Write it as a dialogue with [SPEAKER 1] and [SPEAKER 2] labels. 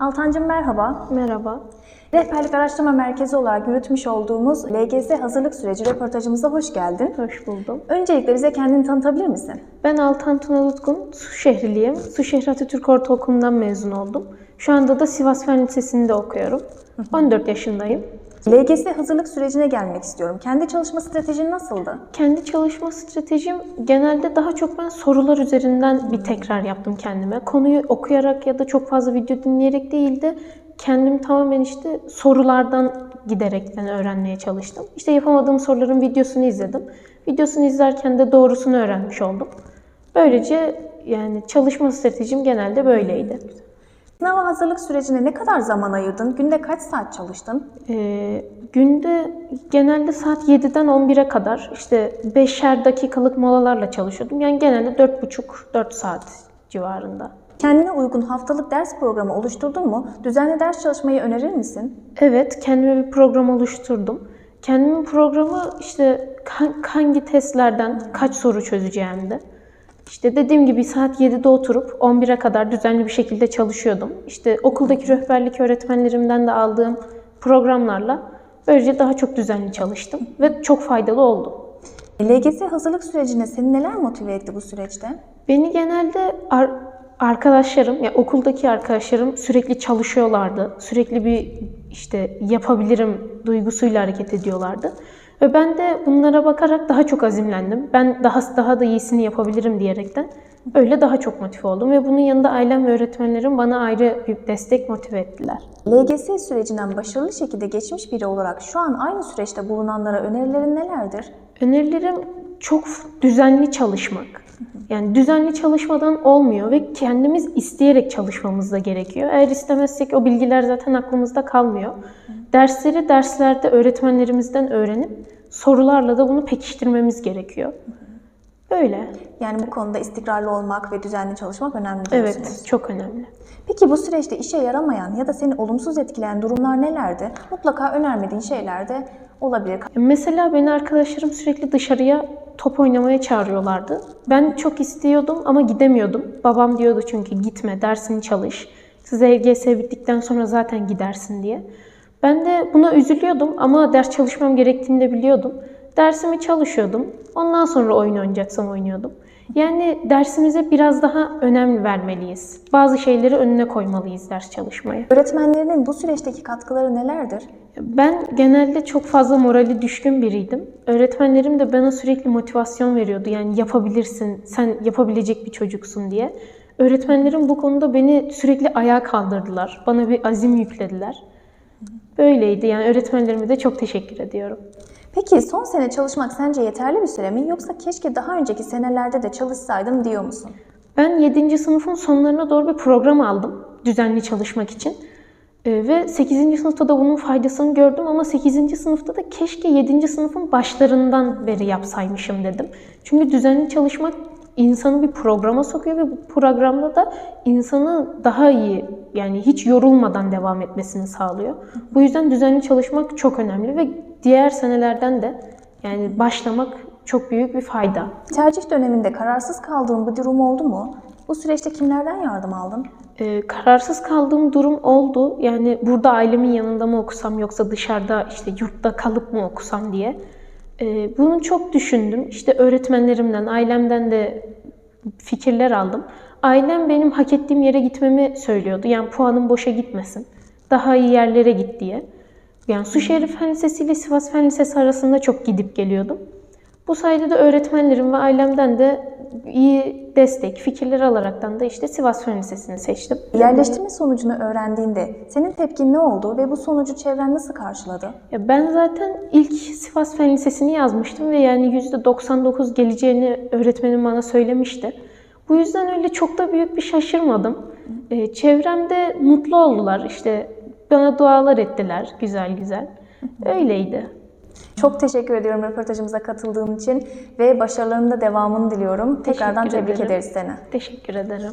[SPEAKER 1] Altancığım merhaba.
[SPEAKER 2] Merhaba.
[SPEAKER 1] Rehberlik Araştırma Merkezi olarak yürütmüş olduğumuz LGS hazırlık süreci röportajımıza hoş geldin.
[SPEAKER 2] Hoş buldum.
[SPEAKER 1] Öncelikle bize kendini tanıtabilir misin?
[SPEAKER 2] Ben Altan Tuna Utgun, Suşehirliyim. Suşehir Atatürk Ortaokulu'ndan mezun oldum. Şu anda da Sivas Fen Lisesi'nde okuyorum. 14 yaşındayım.
[SPEAKER 1] LGS hazırlık sürecine gelmek istiyorum. Kendi çalışma stratejin nasıldı?
[SPEAKER 2] Kendi çalışma stratejim genelde daha çok ben sorular üzerinden bir tekrar yaptım kendime. Konuyu okuyarak ya da çok fazla video dinleyerek değil de kendim tamamen işte sorulardan giderekten öğrenmeye çalıştım. İşte yapamadığım soruların videosunu izledim. Videosunu izlerken de doğrusunu öğrenmiş oldum. Böylece yani çalışma stratejim genelde böyleydi.
[SPEAKER 1] Sınava hazırlık sürecine ne kadar zaman ayırdın? Günde kaç saat çalıştın?
[SPEAKER 2] Ee, günde genelde saat 7'den 11'e kadar işte 5'er dakikalık molalarla çalışıyordum. Yani genelde 4,5-4 saat civarında.
[SPEAKER 1] Kendine uygun haftalık ders programı oluşturdun mu? Düzenli ders çalışmayı önerir misin?
[SPEAKER 2] Evet, kendime bir program oluşturdum. Kendimin programı işte ha- hangi testlerden kaç soru çözeceğimdi. İşte dediğim gibi saat 7'de oturup 11'e kadar düzenli bir şekilde çalışıyordum. İşte okuldaki rehberlik öğretmenlerimden de aldığım programlarla böylece daha çok düzenli çalıştım ve çok faydalı oldu.
[SPEAKER 1] LGS hazırlık sürecine seni neler motive etti bu süreçte?
[SPEAKER 2] Beni genelde ar- arkadaşlarım, ya okuldaki arkadaşlarım sürekli çalışıyorlardı. Sürekli bir işte yapabilirim duygusuyla hareket ediyorlardı. Ve ben de bunlara bakarak daha çok azimlendim. Ben daha daha da iyisini yapabilirim diyerekten öyle daha çok motive oldum ve bunun yanında ailem ve öğretmenlerim bana ayrı bir destek motive ettiler.
[SPEAKER 1] LGS sürecinden başarılı şekilde geçmiş biri olarak şu an aynı süreçte bulunanlara önerilerin nelerdir?
[SPEAKER 2] Önerilerim çok düzenli çalışmak. Yani düzenli çalışmadan olmuyor ve kendimiz isteyerek çalışmamız da gerekiyor. Eğer istemezsek o bilgiler zaten aklımızda kalmıyor. Dersleri derslerde öğretmenlerimizden öğrenip sorularla da bunu pekiştirmemiz gerekiyor. Böyle.
[SPEAKER 1] Yani bu konuda istikrarlı olmak ve düzenli çalışmak önemli diyorsunuz.
[SPEAKER 2] Evet, çok önemli.
[SPEAKER 1] Peki bu süreçte işe yaramayan ya da seni olumsuz etkileyen durumlar nelerdi? Mutlaka önermediğin şeyler de olabilir.
[SPEAKER 2] Mesela beni arkadaşlarım sürekli dışarıya top oynamaya çağırıyorlardı. Ben çok istiyordum ama gidemiyordum. Babam diyordu çünkü gitme, dersini çalış. Size LGS bittikten sonra zaten gidersin diye. Ben de buna üzülüyordum ama ders çalışmam gerektiğini de biliyordum. Dersimi çalışıyordum. Ondan sonra oyun oynayacaksam oynuyordum. Yani dersimize biraz daha önem vermeliyiz. Bazı şeyleri önüne koymalıyız ders çalışmaya.
[SPEAKER 1] Öğretmenlerinin bu süreçteki katkıları nelerdir?
[SPEAKER 2] Ben genelde çok fazla morali düşkün biriydim. Öğretmenlerim de bana sürekli motivasyon veriyordu. Yani yapabilirsin, sen yapabilecek bir çocuksun diye. Öğretmenlerim bu konuda beni sürekli ayağa kaldırdılar. Bana bir azim yüklediler. Böyleydi. Yani öğretmenlerime de çok teşekkür ediyorum.
[SPEAKER 1] Peki son sene çalışmak sence yeterli bir süre mi yoksa keşke daha önceki senelerde de çalışsaydım diyor musun?
[SPEAKER 2] Ben 7. sınıfın sonlarına doğru bir program aldım düzenli çalışmak için. Ee, ve 8. sınıfta da bunun faydasını gördüm ama 8. sınıfta da keşke 7. sınıfın başlarından beri yapsaymışım dedim. Çünkü düzenli çalışmak insanı bir programa sokuyor ve bu programda da insanı daha iyi yani hiç yorulmadan devam etmesini sağlıyor. Bu yüzden düzenli çalışmak çok önemli ve diğer senelerden de yani başlamak çok büyük bir fayda.
[SPEAKER 1] Tercih döneminde kararsız kaldığın bir durum oldu mu? Bu süreçte kimlerden yardım aldın?
[SPEAKER 2] Ee, kararsız kaldığım durum oldu. Yani burada ailemin yanında mı okusam yoksa dışarıda işte yurtta kalıp mı okusam diye. Ee, bunu çok düşündüm. İşte öğretmenlerimden, ailemden de fikirler aldım. Ailem benim hak ettiğim yere gitmemi söylüyordu. Yani puanım boşa gitmesin. Daha iyi yerlere git diye. Yani Suşehir Fen Lisesi ile Sivas Fen Lisesi arasında çok gidip geliyordum. Bu sayede de öğretmenlerim ve ailemden de iyi destek, fikirler alaraktan da işte Sivas Fen Lisesi'ni seçtim.
[SPEAKER 1] Yerleştirme sonucunu öğrendiğinde senin tepkin ne oldu ve bu sonucu çevren nasıl karşıladı?
[SPEAKER 2] Ya ben zaten ilk Sivas Fen Lisesi'ni yazmıştım ve yani %99 geleceğini öğretmenim bana söylemişti. Bu yüzden öyle çok da büyük bir şaşırmadım. Ee, çevremde mutlu oldular işte bana dualar ettiler güzel güzel. Öyleydi.
[SPEAKER 1] Çok teşekkür ediyorum röportajımıza katıldığın için ve başarılarının da devamını diliyorum. Tekrardan
[SPEAKER 2] Teşekkür
[SPEAKER 1] tebrik
[SPEAKER 2] ederim.
[SPEAKER 1] ederiz seni.
[SPEAKER 2] Teşekkür ederim.